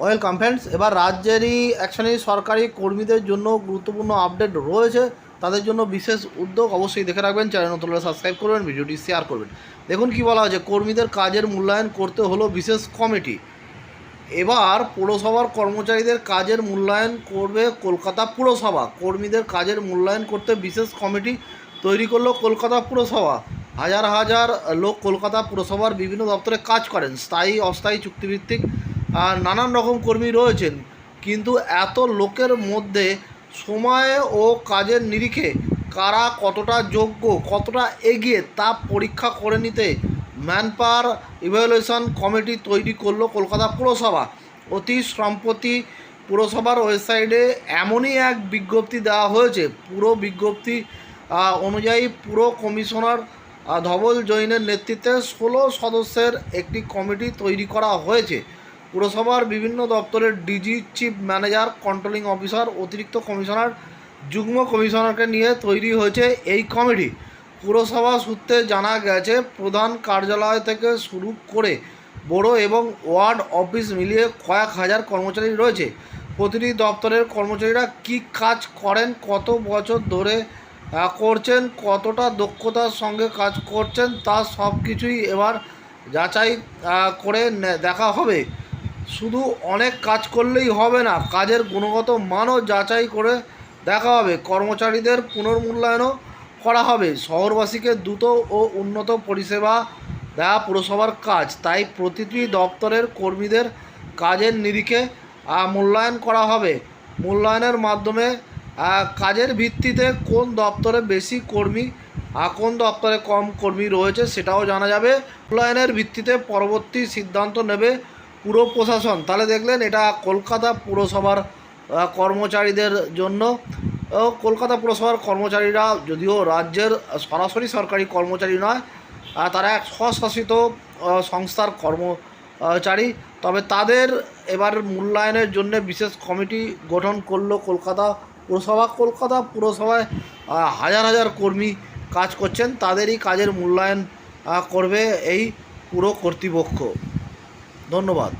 Welcome friends এবার রাজ্যেরই শ্রেণির সরকারি কর্মীদের জন্য গুরুত্বপূর্ণ আপডেট রয়েছে। তাদের জন্য বিশেষ উদ্যোগ অবশ্যই দেখে রাখবেন। চ্যানেল নতুন সাবস্ক্রাইব করবেন, ভিডিওটি শেয়ার করবেন। দেখুন কি বলা হয়েছে, কর্মীদের কাজের মূল্যায়ন করতে হলো বিশেষ কমিটি এবার পুরসভার কর্মচারীদের কাজের মূল্যায়ন করবে কলকাতা পুরসভা। কর্মীদের কাজের মূল্যায়ন করতে বিশেষ কমিটি তৈরি করল কলকাতা পুরসভা। হাজার হাজার লোক কলকাতা পুরসভার বিভিন্ন দপ্তরে কাজ করেন। স্থায়ী, অস্থায়ী চুক্তিভিত্তিক নানান রকম কর্মী রয়েছেন। কিন্তু এত লোকের মধ্যে সময় ও কাজের নিরিখে কারা কতটা যোগ্য, কতটা এগিয়ে তা পরীক্ষা করে নিতে ম্যান পাওয়ার ইভ্যালুয়েশন কমিটি তৈরি করল কলকাতা পুরসভা। অতি সম্প্রতি পুরসভার ওয়েবসাইটে এমনই এক বিজ্ঞপ্তি দেওয়া হয়েছে। পুরো বিজ্ঞপ্তি অনুযায়ী পুরো কমিশনার ধবল জৈনের নেতৃত্বে ষোলো সদস্যের একটি কমিটি তৈরি করা হয়েছে। পুরসভার বিভিন্ন দপ্তরের DG chief manager controlling officer অতিরিক্ত কমিশনার যুগ্ম কমিশনারকে নিয়ে তৈরি হয়েছে এই কমিটি পুরসভা সূত্রে জানা গেছে, প্রধান কার্যালয় থেকে শুরু করে বড় এবং ওয়ার্ড অফিস মিলিয়ে কয়েক হাজার কর্মচারী রয়েছে। প্রতিটি দপ্তরের কর্মচারীরা কি কাজ করেন, কত বছর ধরে করছেন, কতটা দক্ষতার সঙ্গে কাজ করছেন, তা সব কিছুই এবার যাচাই করে দেখা হবে। শুধু অনেক কাজ করলেই হবে না, কাজের গুণগত মানও যাচাই করে দেখা হবে, কর্মচারীদের পুনর্মূল্যায়নও করা হবে। শহরবাসীকে দ্রুত ও উন্নত পরিষেবা দেওয়া পুরসভার কাজ, তাই প্রতিটি দপ্তরের কর্মীদের কাজের নিরিখে মূল্যায়ন করা হবে। মূল্যায়নের মাধ্যমে কাজের ভিত্তিতে কোন দপ্তরে বেশি কর্মী কোন দপ্তরে কম কর্মী রয়েছে সেটাও জানা যাবে। মূল্যায়নের ভিত্তিতে পরবর্তী সিদ্ধান্ত নেবে পুরো প্রশাসন। তাহলে দেখলেন এটা কলকাতা পুরসভার কর্মচারীদের জন্য। কলকাতা পুরসভার কর্মচারীরা যদিও রাজ্যের সরাসরি সরকারি কর্মচারী নয় তারা এক স্বশাসিত সংস্থার কর্মচারী। তবে তাদের এবার মূল্যায়নের জন্য বিশেষ কমিটি গঠন করল কলকাতা পুরসভা। কলকাতা পুরসভায় হাজার হাজার কর্মী কাজ করছেন। তাদেরই কাজের মূল্যায়ন করবে এই পুরো কর্তৃপক্ষ। ধন্যবাদ।